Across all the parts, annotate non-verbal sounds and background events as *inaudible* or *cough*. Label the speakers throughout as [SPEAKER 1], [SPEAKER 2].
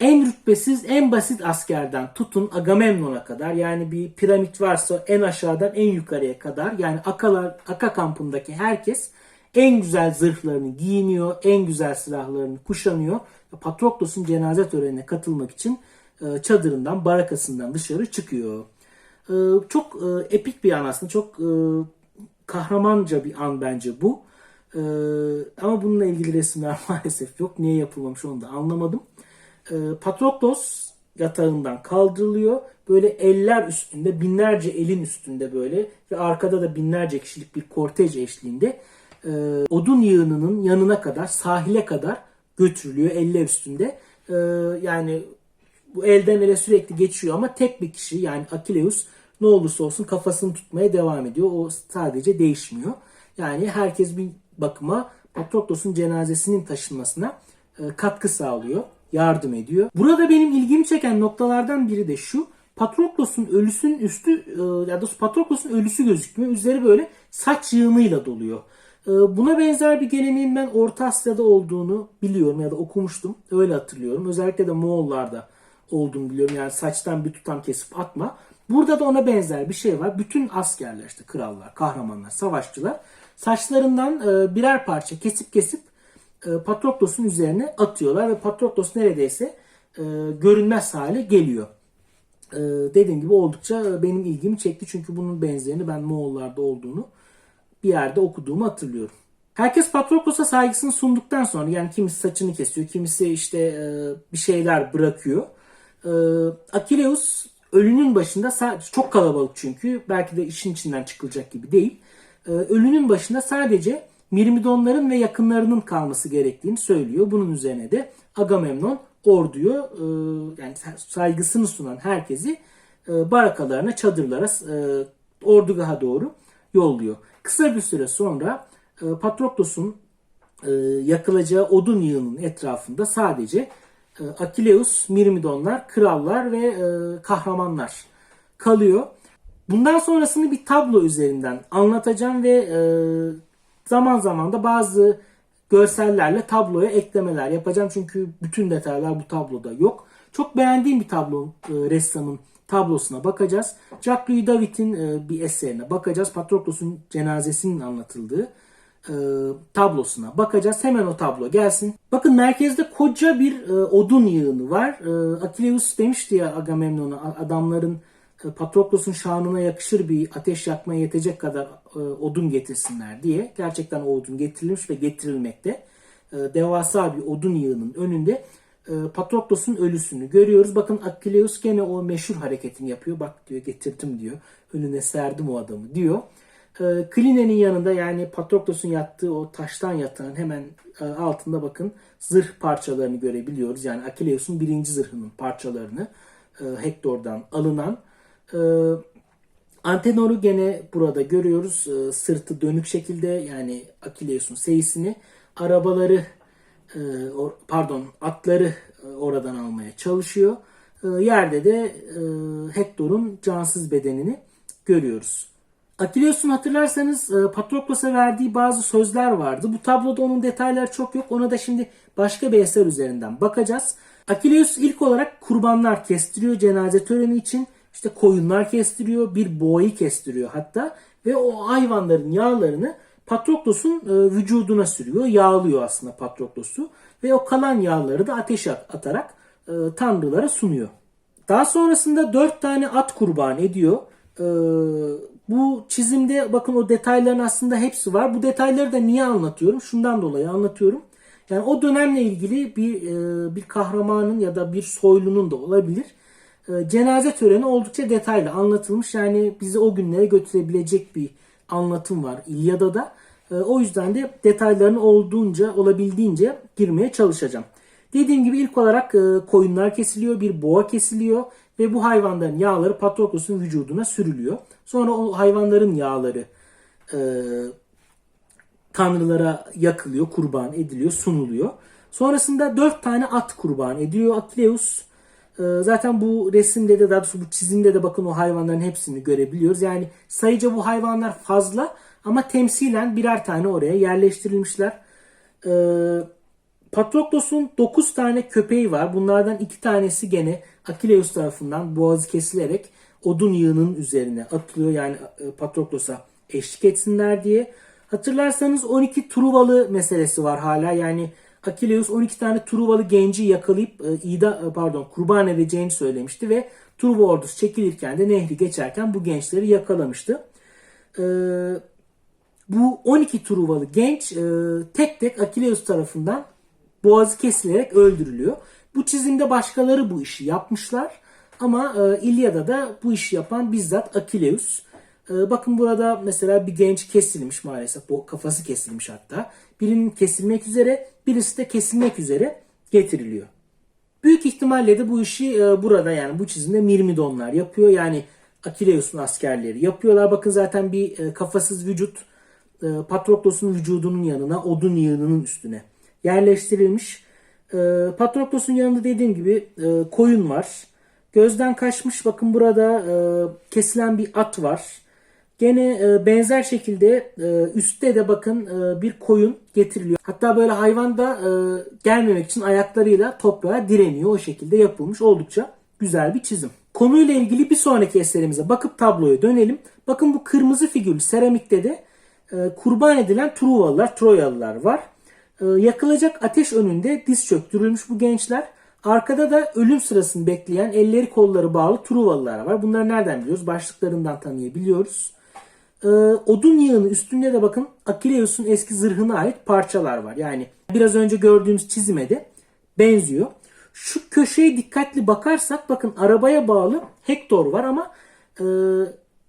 [SPEAKER 1] en rütbesiz, en basit askerden tutun Agamemnon'a kadar yani bir piramit varsa en aşağıdan en yukarıya kadar yani Akalar, Aka kampındaki herkes en güzel zırhlarını giyiniyor, en güzel silahlarını kuşanıyor. Patroklos'un cenaze törenine katılmak için e, çadırından, barakasından dışarı çıkıyor. E, Çok e, epik bir an aslında, çok kahramanca bir an bence bu. Ama bununla ilgili resimler *laughs* maalesef yok. Niye yapılmamış onu da anlamadım. E, Patroklos yatağından kaldırılıyor. Böyle eller üstünde, binlerce elin üstünde böyle ve arkada da binlerce kişilik bir kortej eşliğinde e, odun yığınının yanına kadar, sahile kadar götürülüyor eller üstünde. E, yani bu elden ele sürekli geçiyor ama tek bir kişi yani Akileus ne olursa olsun kafasını tutmaya devam ediyor. O sadece değişmiyor. Yani herkes bir bakıma Patroklos'un cenazesinin taşınmasına e, katkı sağlıyor, yardım ediyor. Burada benim ilgimi çeken noktalardan biri de şu. Patroklos'un ölüsünün üstü e, ya da Patroklos'un ölüsü gözükmüyor. Üzeri böyle saç yığınıyla doluyor. E, Buna benzer bir geleneğin ben Orta Asya'da olduğunu biliyorum ya da okumuştum. Öyle hatırlıyorum. Özellikle de Moğollarda olduğunu biliyorum. Yani saçtan bir tutam kesip atma. Burada da ona benzer bir şey var. Bütün askerler işte krallar, kahramanlar, savaşçılar saçlarından e, birer parça kesip kesip Patroklos'un üzerine atıyorlar ve Patroklos neredeyse e, görünmez hale geliyor. E, dediğim gibi oldukça benim ilgimi çekti çünkü bunun benzerini ben Moğollarda olduğunu bir yerde okuduğumu hatırlıyorum. Herkes Patroklos'a saygısını sunduktan sonra yani kimisi saçını kesiyor, kimisi işte e, bir şeyler bırakıyor. E, Akileus ölünün başında çok kalabalık çünkü belki de işin içinden çıkılacak gibi değil. E, ölünün başında sadece Mirmidonların ve yakınlarının kalması gerektiğini söylüyor. Bunun üzerine de Agamemnon orduyu e, yani saygısını sunan herkesi e, barakalarına, çadırlara, e, ordugaha doğru yolluyor. Kısa bir süre sonra e, Patroklos'un e, yakılacağı odun yığının etrafında sadece e, Akileus, Mirmidonlar, krallar ve e, kahramanlar kalıyor. Bundan sonrasını bir tablo üzerinden anlatacağım ve e, zaman zaman da bazı görsellerle tabloya eklemeler yapacağım. Çünkü bütün detaylar bu tabloda yok. Çok beğendiğim bir tablo e, ressamın tablosuna bakacağız. Jacques-Louis David'in e, bir eserine bakacağız. Patroklos'un cenazesinin anlatıldığı e, tablosuna bakacağız. Hemen o tablo gelsin. Bakın merkezde koca bir e, odun yığını var. E, Akileus demişti ya Agamemnon'a adamların Patroklos'un şanına yakışır bir ateş yakmaya yetecek kadar e, odun getirsinler diye. Gerçekten o odun getirilmiş ve getirilmekte. E, devasa bir odun yığının önünde e, Patroklos'un ölüsünü görüyoruz. Bakın Akileus gene o meşhur hareketini yapıyor. Bak diyor getirdim diyor. Önüne serdim o adamı diyor. E, Kline'nin yanında yani Patroklos'un yattığı o taştan yatağın hemen e, altında bakın zırh parçalarını görebiliyoruz. Yani Akileus'un birinci zırhının parçalarını e, Hektor'dan alınan. E, Antenor'u gene burada görüyoruz. E, sırtı dönük şekilde yani Akileus'un seyisini. Arabaları e, pardon atları e, oradan almaya çalışıyor. E, yerde de e, Hektor'un cansız bedenini görüyoruz. Akileus'un hatırlarsanız Patroklos'a verdiği bazı sözler vardı. Bu tabloda onun detayları çok yok. Ona da şimdi başka bir eser üzerinden bakacağız. Akileus ilk olarak kurbanlar kestiriyor cenaze töreni için. İşte koyunlar kestiriyor, bir boğayı kestiriyor hatta ve o hayvanların yağlarını Patroklos'un e, vücuduna sürüyor. Yağlıyor aslında Patroklos'u ve o kalan yağları da ateşe atarak e, tanrılara sunuyor. Daha sonrasında dört tane at kurban ediyor. E, bu çizimde bakın o detayların aslında hepsi var. Bu detayları da niye anlatıyorum? Şundan dolayı anlatıyorum. Yani o dönemle ilgili bir bir kahramanın ya da bir soylunun da olabilir. E, cenaze töreni oldukça detaylı anlatılmış. Yani bizi o günlere götürebilecek bir anlatım var İlyada'da. da. E, o yüzden de detaylarını olduğunca olabildiğince girmeye çalışacağım. Dediğim gibi ilk olarak e, koyunlar kesiliyor, bir boğa kesiliyor ve bu hayvanların yağları Patroklos'un vücuduna sürülüyor. Sonra o hayvanların yağları e, tanrılara yakılıyor, kurban ediliyor, sunuluyor. Sonrasında dört tane at kurban ediyor Akileus. Ee, Zaten bu resimde de daha doğrusu bu çizimde de bakın o hayvanların hepsini görebiliyoruz. Yani sayıca bu hayvanlar fazla ama temsilen birer tane oraya yerleştirilmişler. Ee, Patroklos'un 9 tane köpeği var. Bunlardan 2 tanesi gene Akileus tarafından boğazı kesilerek odun yığının üzerine atılıyor. Yani e, Patroklos'a eşlik etsinler diye. Hatırlarsanız 12 Truvalı meselesi var hala. Yani Akileus 12 tane Truvalı genci yakalayıp e, ida e, pardon kurban edeceğini söylemişti ve Truva ordusu çekilirken de nehri geçerken bu gençleri yakalamıştı. Ee, bu 12 Truvalı genç e, tek tek Akileus tarafından boğazı kesilerek öldürülüyor. Bu çizimde başkaları bu işi yapmışlar. Ama e, İlyada da bu işi yapan bizzat Akileus. E, bakın burada mesela bir genç kesilmiş maalesef. Bu kafası kesilmiş hatta. Birinin kesilmek üzere, birisi de kesilmek üzere getiriliyor. Büyük ihtimalle de bu işi e, burada yani bu çizimde Mirmidonlar yapıyor. Yani Akileus'un askerleri yapıyorlar. Bakın zaten bir e, kafasız vücut e, Patroklos'un vücudunun yanına odun yığınının üstüne yerleştirilmiş. Patroklos'un yanında dediğim gibi koyun var. Gözden kaçmış bakın burada kesilen bir at var. Gene e, benzer şekilde e, üstte de bakın e, bir koyun getiriliyor. Hatta böyle hayvan da e, gelmemek için ayaklarıyla toprağa direniyor. O şekilde yapılmış oldukça güzel bir çizim. Konuyla ilgili bir sonraki eserimize bakıp tabloya dönelim. Bakın bu kırmızı figürlü seramikte de e, kurban edilen Truvalılar, Troyalılar var. E, yakılacak ateş önünde diz çöktürülmüş bu gençler. Arkada da ölüm sırasını bekleyen elleri kolları bağlı Truvalılar var. Bunları nereden biliyoruz? Başlıklarından tanıyabiliyoruz. E, odun yığını üstünde de bakın Akileus'un eski zırhına ait parçalar var. Yani biraz önce gördüğümüz çizime de benziyor. Şu köşeye dikkatli bakarsak bakın arabaya bağlı Hector var ama e,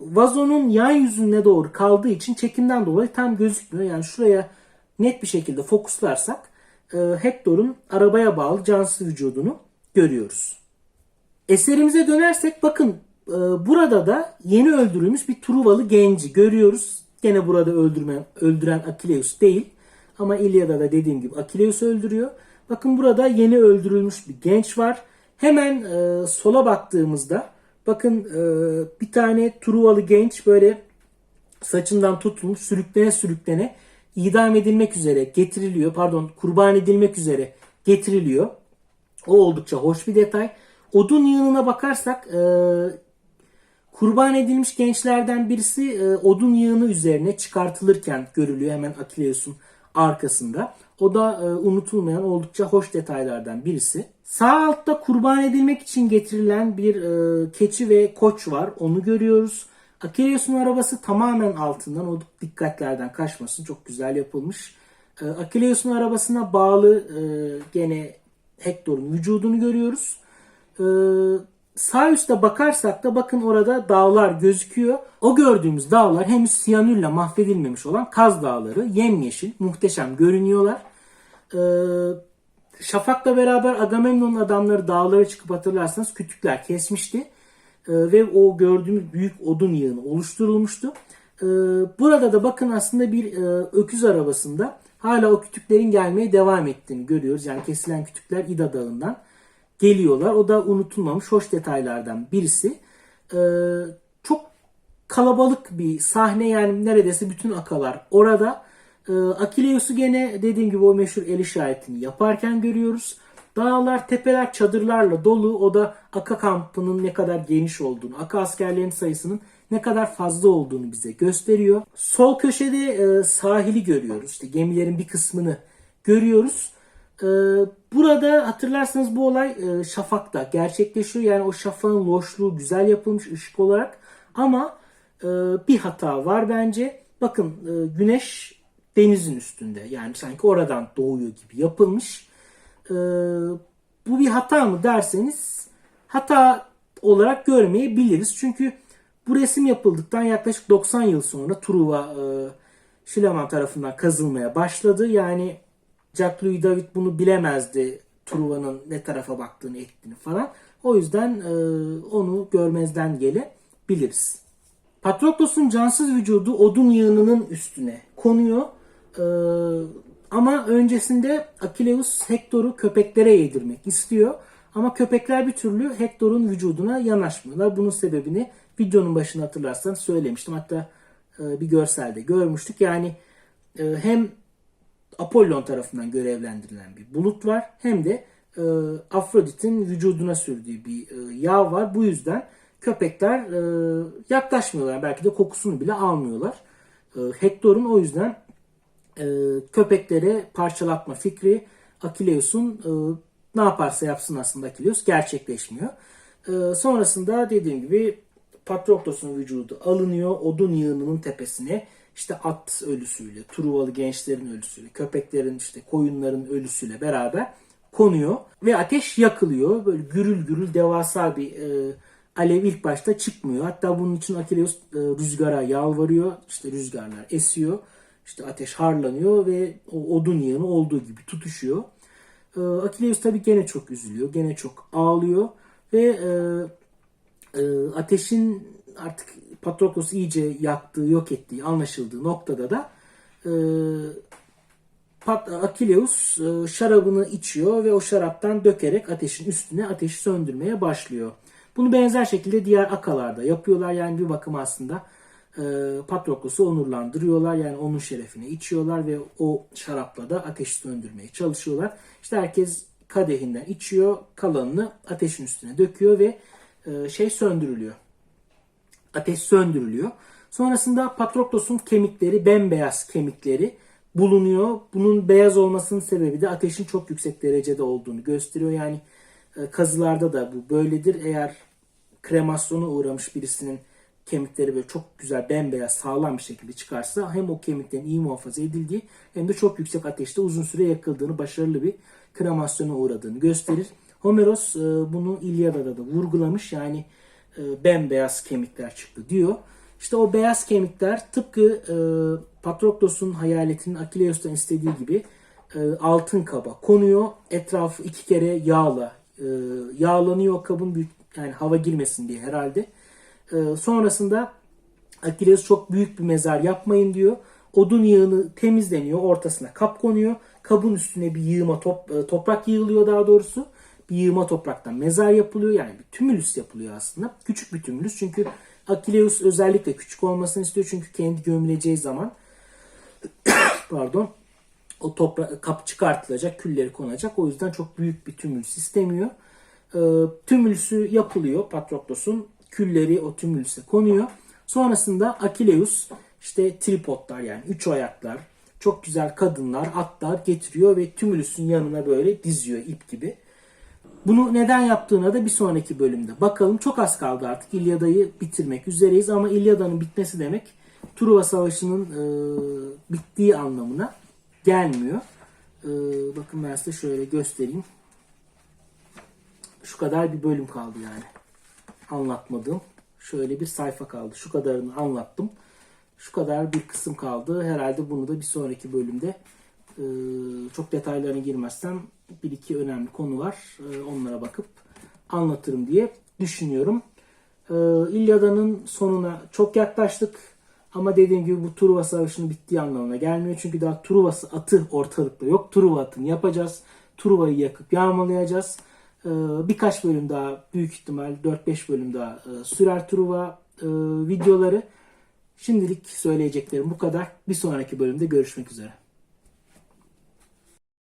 [SPEAKER 1] vazonun yan yüzüne doğru kaldığı için çekimden dolayı tam gözükmüyor. Yani şuraya net bir şekilde fokuslarsak e, Hector'un arabaya bağlı cansız vücudunu görüyoruz. Eserimize dönersek bakın burada da yeni öldürülmüş bir Truvalı genci görüyoruz. Gene burada öldürme, öldüren Akileus değil. Ama İlyada'da dediğim gibi Akileus öldürüyor. Bakın burada yeni öldürülmüş bir genç var. Hemen e, sola baktığımızda bakın e, bir tane Truvalı genç böyle saçından tutulmuş sürüklene sürüklene idam edilmek üzere getiriliyor. Pardon kurban edilmek üzere getiriliyor. O oldukça hoş bir detay. Odun yığınına bakarsak e, kurban edilmiş gençlerden birisi e, odun yığını üzerine çıkartılırken görülüyor hemen Akileus'un arkasında. O da e, unutulmayan oldukça hoş detaylardan birisi. Sağ altta kurban edilmek için getirilen bir e, keçi ve koç var. Onu görüyoruz. Akileus'un arabası tamamen altından. O dikkatlerden kaçmasın. Çok güzel yapılmış. E, Akileus'un arabasına bağlı e, gene Hector'un vücudunu görüyoruz. E, sağ üstte bakarsak da bakın orada dağlar gözüküyor. O gördüğümüz dağlar henüz siyanürle mahvedilmemiş olan Kaz Dağları. Yemyeşil, muhteşem görünüyorlar. Ee, Şafak'la beraber Agamemnon'un adamları dağlara çıkıp hatırlarsanız kütükler kesmişti. Ee, ve o gördüğümüz büyük odun yığını oluşturulmuştu. Ee, burada da bakın aslında bir e, öküz arabasında hala o kütüklerin gelmeye devam ettiğini görüyoruz. Yani kesilen kütükler İda Dağı'ndan geliyorlar. O da unutulmamış hoş detaylardan birisi. Ee, çok kalabalık bir sahne yani neredeyse bütün akalar orada. Ee, Akileus'u gene dediğim gibi o meşhur el işaretini yaparken görüyoruz. Dağlar, tepeler çadırlarla dolu. O da Aka kampının ne kadar geniş olduğunu, Aka askerlerinin sayısının ne kadar fazla olduğunu bize gösteriyor. Sol köşede e, sahili görüyoruz. İşte gemilerin bir kısmını görüyoruz. E, burada hatırlarsanız bu olay e, şafakta gerçekleşiyor. Yani o şafağın loşluğu güzel yapılmış ışık olarak. Ama e, bir hata var bence. Bakın e, güneş denizin üstünde. Yani sanki oradan doğuyor gibi yapılmış. Ee, bu bir hata mı derseniz hata olarak görmeyebiliriz. Çünkü bu resim yapıldıktan yaklaşık 90 yıl sonra Truva Schliemann tarafından kazılmaya başladı. Yani Jacques-Louis David bunu bilemezdi. Truva'nın ne tarafa baktığını ettiğini falan. O yüzden e, onu görmezden gelebiliriz. Patroklos'un cansız vücudu odun yığınının üstüne konuyor. Ee, ama öncesinde Akileus Hector'u köpeklere yedirmek istiyor. Ama köpekler bir türlü Hector'un vücuduna yanaşmıyorlar. Bunun sebebini videonun başında hatırlarsanız söylemiştim. Hatta e, bir görselde görmüştük. Yani e, hem Apollon tarafından görevlendirilen bir bulut var. Hem de e, Afrodit'in vücuduna sürdüğü bir e, yağ var. Bu yüzden köpekler e, yaklaşmıyorlar. Belki de kokusunu bile almıyorlar. E, Hector'un o yüzden e, köpeklere parçalatma fikri Akileus'un e, ne yaparsa yapsın aslında Akileus gerçekleşmiyor. E, sonrasında dediğim gibi Patroklos'un vücudu alınıyor. Odun yığınının tepesine işte at ölüsüyle, Truvalı gençlerin ölüsüyle, köpeklerin işte koyunların ölüsüyle beraber konuyor ve ateş yakılıyor. Böyle gürül gürül devasa bir e, alev ilk başta çıkmıyor. Hatta bunun için Akileus e, rüzgara yalvarıyor. İşte rüzgarlar esiyor. İşte ateş harlanıyor ve o odun yığını olduğu gibi tutuşuyor. E, Akileus tabii gene çok üzülüyor. Gene çok ağlıyor ve e, e, ateşin artık Patroklos'u iyice yaktığı, yok ettiği anlaşıldığı noktada da e, Pat- Akileus e, şarabını içiyor ve o şaraptan dökerek ateşin üstüne ateşi söndürmeye başlıyor. Bunu benzer şekilde diğer akalarda yapıyorlar. Yani bir bakıma aslında e, Patroklos'u onurlandırıyorlar. Yani onun şerefine içiyorlar ve o şarapla da ateşi söndürmeye çalışıyorlar. İşte herkes kadehinden içiyor, kalanını ateşin üstüne döküyor ve e, şey söndürülüyor. Ateş söndürülüyor. Sonrasında Patroklos'un kemikleri, bembeyaz kemikleri bulunuyor. Bunun beyaz olmasının sebebi de ateşin çok yüksek derecede olduğunu gösteriyor. Yani e, kazılarda da bu böyledir. Eğer kremasyona uğramış birisinin kemikleri böyle çok güzel bembeyaz sağlam bir şekilde çıkarsa hem o kemiklerin iyi muhafaza edildiği hem de çok yüksek ateşte uzun süre yakıldığını, başarılı bir kremasyona uğradığını gösterir. Homeros e, bunu İlyada'da da vurgulamış. Yani e, bembeyaz kemikler çıktı diyor. İşte o beyaz kemikler tıpkı e, Patroklos'un hayaletinin Akileus'tan istediği gibi e, altın kaba konuyor. Etrafı iki kere yağla e, yağlanıyor kabın büyük yani hava girmesin diye herhalde. E, sonrasında Akileus çok büyük bir mezar yapmayın diyor. Odun yığını temizleniyor, ortasına kap konuyor. Kabın üstüne bir yığma top, e, toprak yığılıyor daha doğrusu. Bir yığma topraktan mezar yapılıyor. Yani bir tümülüs yapılıyor aslında. Küçük bir tümülüs çünkü Akileus özellikle küçük olmasını istiyor çünkü kendi gömüleceği zaman *coughs* pardon o toprak kap çıkartılacak, külleri konacak. O yüzden çok büyük bir tümülüs istemiyor. E, tümülüsü yapılıyor Patroklos'un. Külleri o tümülüse konuyor. Sonrasında Akileus işte tripodlar yani üç ayaklar, çok güzel kadınlar, atlar getiriyor ve tümülüsün yanına böyle diziyor ip gibi. Bunu neden yaptığına da bir sonraki bölümde bakalım. Çok az kaldı artık İlyada'yı bitirmek üzereyiz ama İlyada'nın bitmesi demek Truva Savaşı'nın e, bittiği anlamına gelmiyor. E, bakın ben size şöyle göstereyim. Şu kadar bir bölüm kaldı yani. Anlatmadığım. Şöyle bir sayfa kaldı. Şu kadarını anlattım. Şu kadar bir kısım kaldı. Herhalde bunu da bir sonraki bölümde e, çok detaylarına girmezsem bir iki önemli konu var. E, onlara bakıp anlatırım diye düşünüyorum. E, İlyada'nın sonuna çok yaklaştık. Ama dediğim gibi bu Truva Savaşı'nın bittiği anlamına gelmiyor. Çünkü daha Truva atı ortalıkta yok. Truva atını yapacağız. Truva'yı yakıp yağmalayacağız. E, birkaç bölüm daha büyük ihtimal 4-5 bölüm daha e, sürer Truva e, videoları. Şimdilik söyleyeceklerim bu kadar. Bir sonraki bölümde görüşmek üzere.